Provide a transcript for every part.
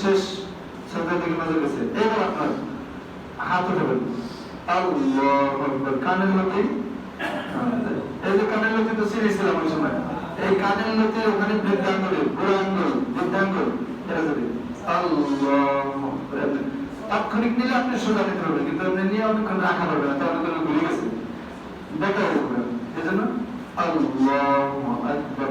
শেষ সন্ধ্যা থেকে নজর গেছে। এবার আপনার হাত উঠাবেন আল্লাহু আকবার। কানের লতি? এই যে কানের লতি তো ছিঁড়েছিলাম ওই সময়। এই কানের লতি ওখানে বৃদ্ধাঙ্গুল গোড়াঙ্গুল বৃদ্ধাঙ্গুল এটা তাৎক্ষণিক নিলে আপনি সোজা নিতে পারবেন, কিন্তু আপনি নিয়ে অনেকক্ষণ রাখা পারবে না, তাহলে কোনো ঘুরে গেছে। যাবে এই জন্য আল্লাহু আকবার।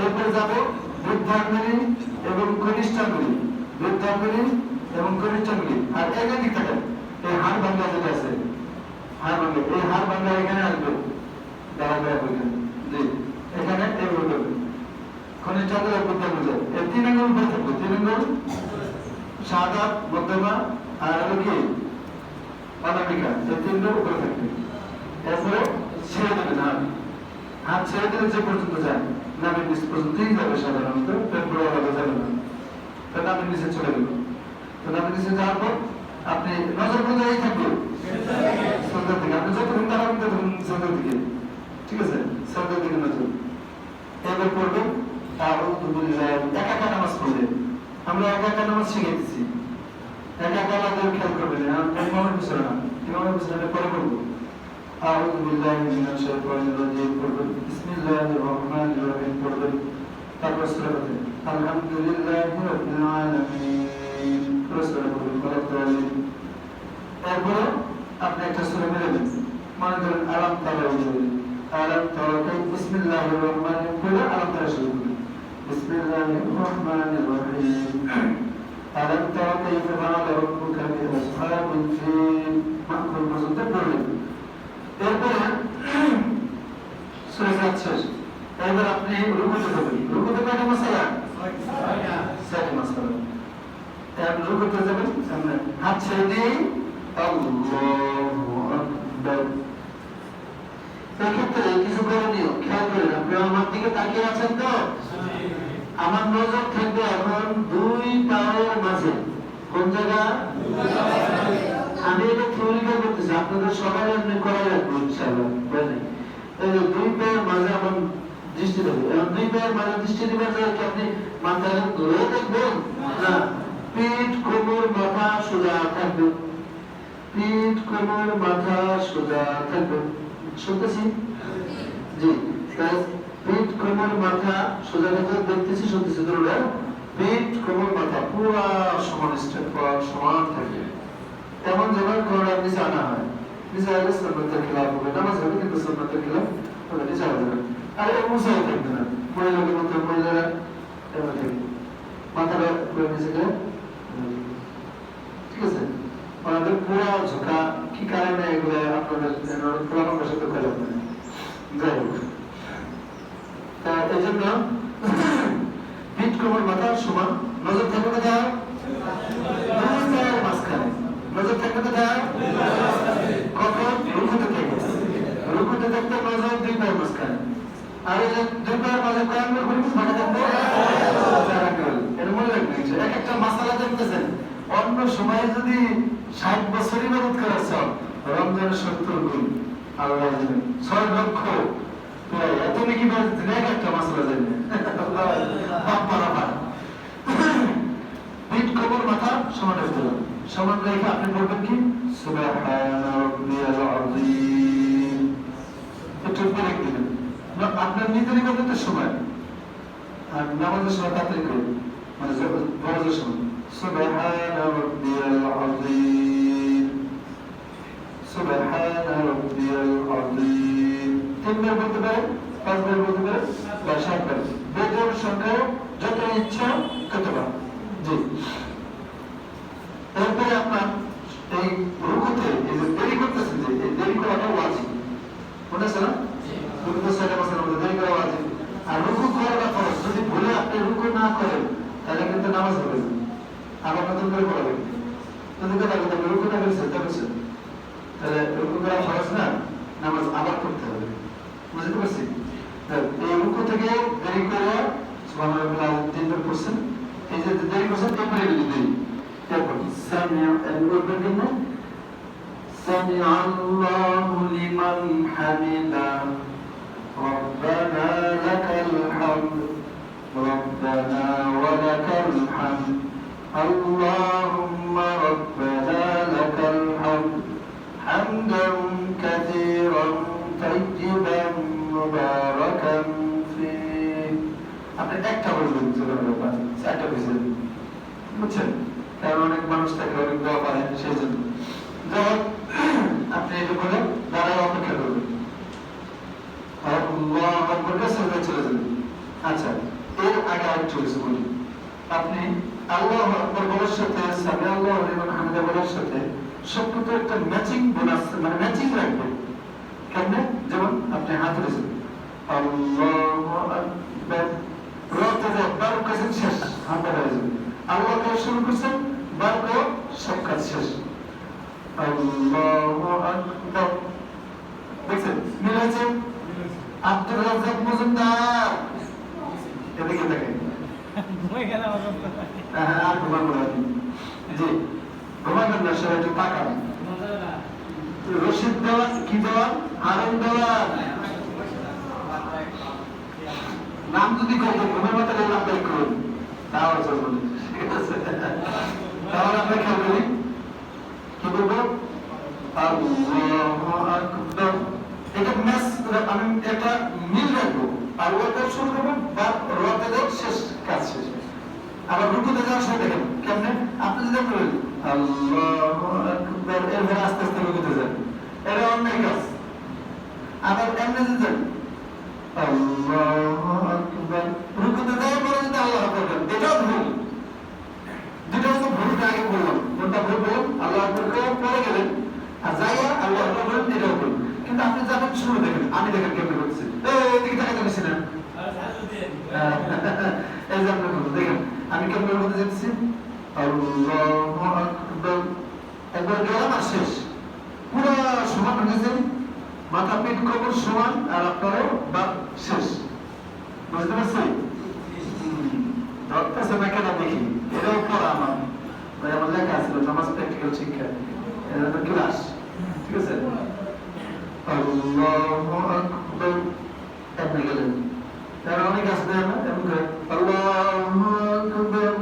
এরপরে যাব এবং কনিষ্ঠাঙ্গুলি। বৃদ্ধাঙ্গুলি এবং কনিষ্ঠাঙ্গুলি। আর একাধিক থাকে এই হাড় ভাঙ্গা যেটা আছে, হাড় এই হাড় ভাঙ্গা এখানে আসবে। এখানে এগুলো করবে কনিষ্ঠাঙ্গুল আর এই তিন আঙ্গুল উপরে থাকবে। তিন আঙ্গুল, সাদা, মধ্যমা, আর হলো কি? অনামিকা। এই তিনটার উপরে থাকবে। এরপরে ছেড়ে দেবেন হাত ছেড়ে দিলে যে পর্যন্ত যায়, নামের নিচ পর্যন্তই যাবে সাধারণত এরপরে আলাদা যাবে না তো নামের নিচে চলে গেল। তো নামের নিচে যাওয়ার পর আপনি নজর কোন জায়গায় থাকবে। সন্ধ্যার দিকে আপনি যতক্ষণ সন্ধ্যার দিকে। ঠিক আছে? সন্ধ্যার দিকে নজর। এবার একা একা নামাজ পড়লে আমরা একা একা নামাজ শিখেছি একা একা আমাদের খেয়াল করবেন ইমামের না। পরে করব أعوذ بالله من الشيطان الرجيم قربل بسم الله الرحمن الرحيم قربل تقرأ الحمد لله رب العالمين قرأ قربل قرأ قربل এরপরে আপনি একটা সুরে মেরে দিন মনে করেন আলাম তারা আলাম তারা বিসমিল্লাহির রহমানির রহিম আলাম তারা শুরু করুন বিসমিল্লাহির রহমানির রহিম আলাম তারা কাইফা ফাআলা রাব্বুকা বিআসহাবিল ফিল মাকরুম পর্যন্ত পড়লেন এরপরে সূরা ফাত শেষ এবার আপনি রুকুতে যাবেন রুকুতে কয়টা মাসালা ছয়টা মাসালা এখন রুকুতে যাবেন হাত ছেড়ে দিয়ে এক্ষেত্রে কিছু করণীয় খেয়াল করেন আপনি আমার দিকে তাকিয়ে আছেন তো আমার নজর থাকবে এখন দুই পায়ের মাঝে। কোন জায়গা? আমি এটা করতেছি, আপনাদের সবাই বুঝলেন এই দুই পায়ের মাঝে দৃষ্টি দেবো। এখন দুই পায়ের মাঝে দৃষ্টি আপনি মাথায় ধরে দেখবেন? না। পিঠ, কোমর, মাথা সোজা থাকবে। পিঠ, কোমর, মাথা সোজা থাকবে। শুনতেছি? জি। পিঠ, কোমর, মাথা সোজা থাকবে, দেখতেছি, শুনতেছি। ধরুন পিঠ, কোমর, মাথা পুরা সমান স্টেপ সমান থাকবে। তেমন যেন কোরআন নিচে আনা হয়, নিচে আগে সুন্নতের খেলাফ হবে, নামাজ হবে কিন্তু সুন্নতের খেলাফ হবে, নিচে আনা যাবে আর এর মুসাও থাকবে না। মহিলাদের মধ্যে মহিলারা থাকবে মাথাটা করে নিচে ঠিক আছে? ওনাদের পুরো ঝোঁকা কি কারণে এগুলো আপনাদের নেই যাই হোক। এই জন্য পিঠ কোমর মাথার সমান, নজর থাকবে কোথায়? অন্য সময়ে যদি ষাট বছর ইবাদত করার সব রমজানের সত্তর গুণ আল্লাহ জানেন ছয় লক্ষ এত নাকি এক একটা মাসালা জানেন বাপ মারা পায় পিঠ কোমর মাথা সমান হবে সমান রেখে আপনি বলবেন কি? দিবেন। আপনার নিজের ইবাদতের সময়। আর নামাজের সময় তাড়াতাড়ি করুন। মানে নামাজের সময়। সুবহানা রাব্বিয়াল আযীম সুবহানা রাব্বিয়াল আযীম তিনবার বলতে পারেন, পাঁচবার বলতে পারেন, বা সাতবার। বেজোর সংখ্যা যত ইচ্ছা কতবার জি। এরপরে আপনার এই রুকুতে এই যে দেরি করতেছেন যে এই দেরি করাটা ওয়াজিব। মনে আছে না? রুকুতে ছয়টা মাসের মধ্যে দেরি করা ওয়াজিব। আর রুকু করাটা ফরজ যদি ভুলে আপনি রুকু না করেন তাহলে কিন্তু নামাজ হবে না। আবার নতুন করে পড়াবেন। নতুন করে লাগবে আপনি রুকু না তা করছেন তাহলে রুকু করা ফরজ না নামাজ আবার করতে হবে। বুঝতে পারছি? এই রুকু থেকে দেরি করে সুবহানাল্লাহ তিনবার করছেন এই যে দেরি করছেন যদি দেরি এরপর সামিয়া এরপর দিন سمع الله لمن حمده ربنا لك الحمد ربنا ولك الحمد اللهم ربنا لك الحمد حمدا كثيرا طيبا مباركا فيه আপনি একটা বলবেন একটা বুঝলেন বুঝছেন কারণ অনেক মানুষ থাকে অনেক দোয়া পারেন সেই জন্য যাই আপনি এটা বলে দাঁড়ায় অপেক্ষা করবেন আল্লাহ আচ্ছা একটা ম্যাচিং বোনাস মানে ম্যাচিং রাখবেন যেমন আপনি হাত ধরেছেন আল্লাহু শেষ শুরু করছেন বারো সব কাজ শেষ। আল্লাহু আকবার। দেখছেন? মিল আব্দুর রাজ্জাক মজুমদার। দেখেন। হ্যাঁ কি নাম যদি কত ঘুমের নাম বের করুন, তাও চলবে ঠিক আছে? তাহলে আমরা খেয়াল করি কি বলব? আল্লাহু আকবার। এটা ম্যাচ আমি একটা মিল রাখব। আর ওটা শুরু করব বা রতে দেব শেষ কাজ শেষ। আবার রুকুতে যাওয়ার সময় দেখেন, কেমনে? আপনি যদি বলেন আল্লাহু আকবার, এরপরে আস্তে আস্তে রুকুতে যান। এটা অন্যায় কাজ। আবার এমনি যদি যান? আল্লাহু আকবার। রুকুতে যাওয়ার পরে যদি আল্লাহ আকবার এটাও ভুল দুটো হচ্ছে ভুলটা আগে বললাম কোনটা ভুল বললাম আল্লাহ আকবার করে পরে গেলেন আর যাইয়া আল্লাহ আকবার বলেন এটাও ভুল কিন্তু আপনি যাবেন শুরু দেখেন। আমি দেখেন কেমনে করছি এদিকে তাকাতে পারছি না এই যে আপনি বলুন, দেখেন আমি কেমন বলতে যাচ্ছি একবার গেলাম আর শেষ। পুরো সমান হয়ে গেছে। মাথা পিঠ কবর সমান আর আপনারও বা শেষ। বুঝতে পারছি ধরতেছে না কেন দেখি। এটাও পড়া আমার। আমার লেখা ছিল নামাজ প্র্যাকটিক্যাল শিক্ষা। ক্লাস ঠিক আছে আল্লাহু আকবার আপনি গেলেন তারা অনেক আসবে না এমন করে আল্লাহু আকবার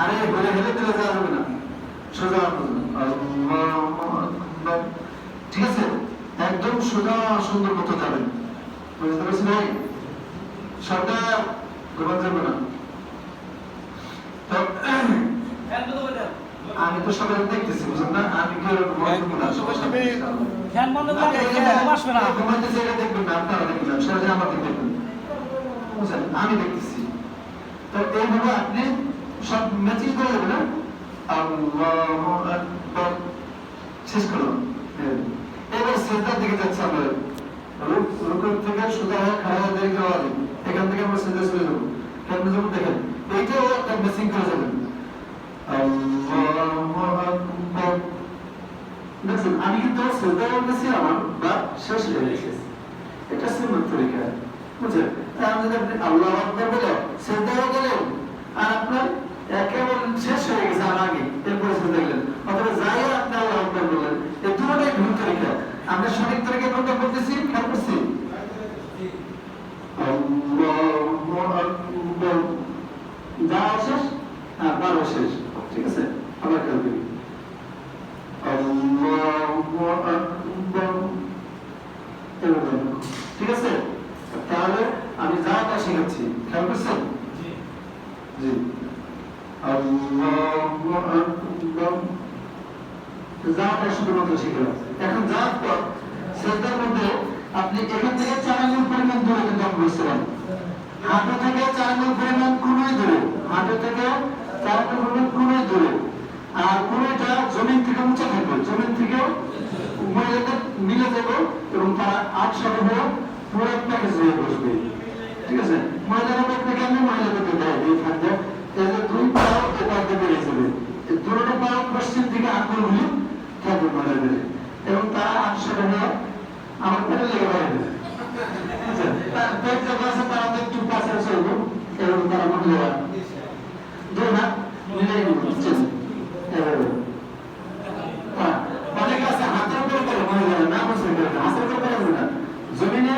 আরে বলে হেলে দিলে যাওয়া যাবে না সোজা আল্লাহু আকবার ঠিক আছে একদম সোজা সুন্দর মতো যাবেন। বুঝতে পারছি ভাই? সরকার ঘুমান যাবে না। আমি তো সবাই দেখতেছি বুঝলেন না? আমি কি ওরকম ঘুমাবো না? সবার সামনে ইনশাআল্লাহ। ফ্যান বন্ধ করে আসবে না। ঘুমাইতেছে এটা দেখবেন না আপনারা দেখবেন না সহজে দেখবেন। বুঝলেন? আমি দেখতেছি। তো এইভাবে আপনি সব ম্যাচিং করে দেবেন আল্লাহু আকবার। শেষ করলাম। হ্যাঁ। এবার সেজদার দিকে যাচ্ছে আমরা। রুকুর থেকে সোজা হয়ে খাড়া হয়ে দেরি দেওয়া এখান থেকে আমরা সেজদা চলে যাব। কেমন যাব দেখেন? এইটাও একটা ম্যাচিং করে যাবেন দেখছেন, আমি কিন্তু শ্রদ্ধা করতেছি আমার বা শেষ হয়ে গেছে। এটা সুন্নত তরিকা। বুঝছেন? তার যদি আপনি আল্লাহ আকবর বলে শ্রদ্ধা গেলেন, আর আপনার শেষ হয়ে গেছে আর আগে। এরপরে শ্রদ্ধা গেলেন অথবা যাই আপনি আল্লাহ আকবর বললেন এই দুটোটাই ভুল তরিকা আমরা সঠিক তরিকা কোনটা করতেছি খেয়াল করছি? শেষ? হ্যাঁ বারো শেষ। ঠিক আছে? আবার খেয়াল করি। ঠিক আছে? তাহলে আমি যা তা খেয়াল করছেন? শুধুমাত্র ছিল। এখন যাওয়ার পর সেজদার মধ্যে আপনি এখান থেকে চার আঙুল পরিমাণ দূরে কিন্তু আমি বসছিলাম হাঁটু থেকে চার আঙুল পরিমাণ কোনোই দূরে। হাঁটু থেকে চার আঙুল পরিমাণ কোনোই দূরে। আর কোনোটা জমিন থেকে উঁচা থাকবে। জমিন থেকে মহিলাদের মিলে যাবে এবং তারা আট সহ পুরো প্যাকেজ হয়ে বসবে। ঠিক আছে? মহিলাদের থেকে আমি মহিলাদেরকে দেয় দিয়ে থাকবে তাহলে দুই পাও এবার বেড়ে যাবে। দুটো পাও পশ্চিম থেকে আঙুলগুলি এবং তারা আটশো টাকা আমার পারে যখন আছে এভাবে হ্যাঁ, না। করে না,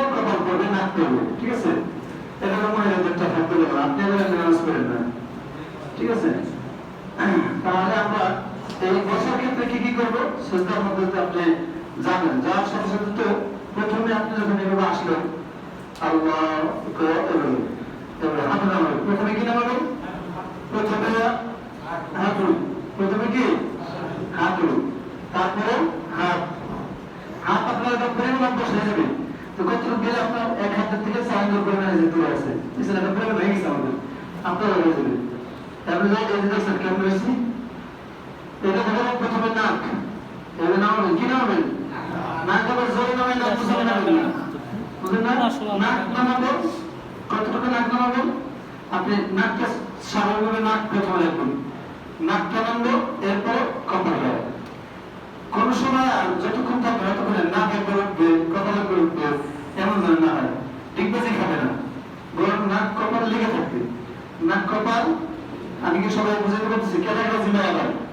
হাতের উপরে নাক করবে ঠিক আছে? এটা হলো মহিলাদের একটা করে আপনি এবারে ঠিক আছে? তাহলে আমরা এই বছর ক্ষেত্রে কি কি করব? সেটার মধ্যে তো আপনি জানেন। যার সাথে তো প্রথমে আপনি যখন এভাবে আসলেন, আল্লাহ হাত নামাবেন প্রথমে কি নামাবেন প্রথমে হাঁটুন প্রথমে কি? হাঁটুন তারপরে হাত। হাত আপনার একদম প্রেম হয়ে যাবে তো কত গেলে আপনার এক হাতের থেকে চার করে মেরে যেতে একটা প্রেম হয়ে গেছে আমাদের। আপনার হয়ে যাবে। তারপরে যাই কেমন না না না কতটুকু নাক নামাবেন আপনি নাকটা স্বাভাবিকভাবে নাক প্রথমে রাখবেন নাকটা নামলো এরপরে কপাল কোন সময় আর যতক্ষণ থাকবে। ততক্ষণ নাক একবার উঠবে কপাল একবার উঠবে এমন যেন না হয় ঠিক বেশি খাবে না বরং নাক কপাল লেগে থাকবে নাক কপাল আমি কি সবাই বুঝাতে পারছি ক্যাটাগরি জিমে আবার।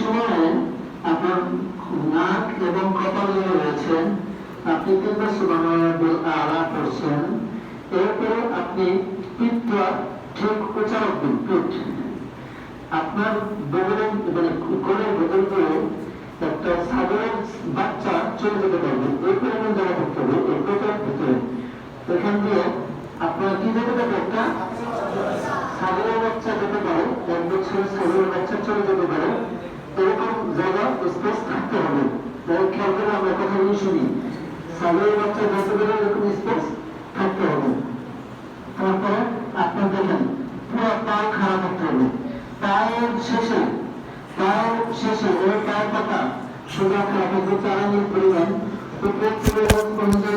সময়ে আপনার নাক এবং কপাল নিয়ে রয়েছেন আপনি কিন্তু সুবানুল আলা করছেন। এরপরে আপনি পিঠটা ঠিক উঁচা রাখবেন পিঠ। আপনার বগলের মানে কোলের ভেতর করে একটা ছাগলের বাচ্চা চলে যেতে পারবে। এই পরিমাণ জায়গা থাকতে হবে, এই পেটের ভিতরে। এখান দিয়ে আপনার কি যেতে পারবে একটা ছাগলের বাচ্চা যেতে পারে এক বছরের ছাগলের বাচ্চা চলে যেতে পারে। জায়গা স্পেস থাকতে হবে। যাই খেয়াল করে আমরা কথাগুলো শুনি। ছাগলের বাচ্চা যেতে পারে এরকম স্পেস থাকতে হবে। তারপরে আপনার দেখেন, পুরো পায়ে হবে। পায়ের পাতা সোজা খারাপ চার আঙুল পরিমাণ চার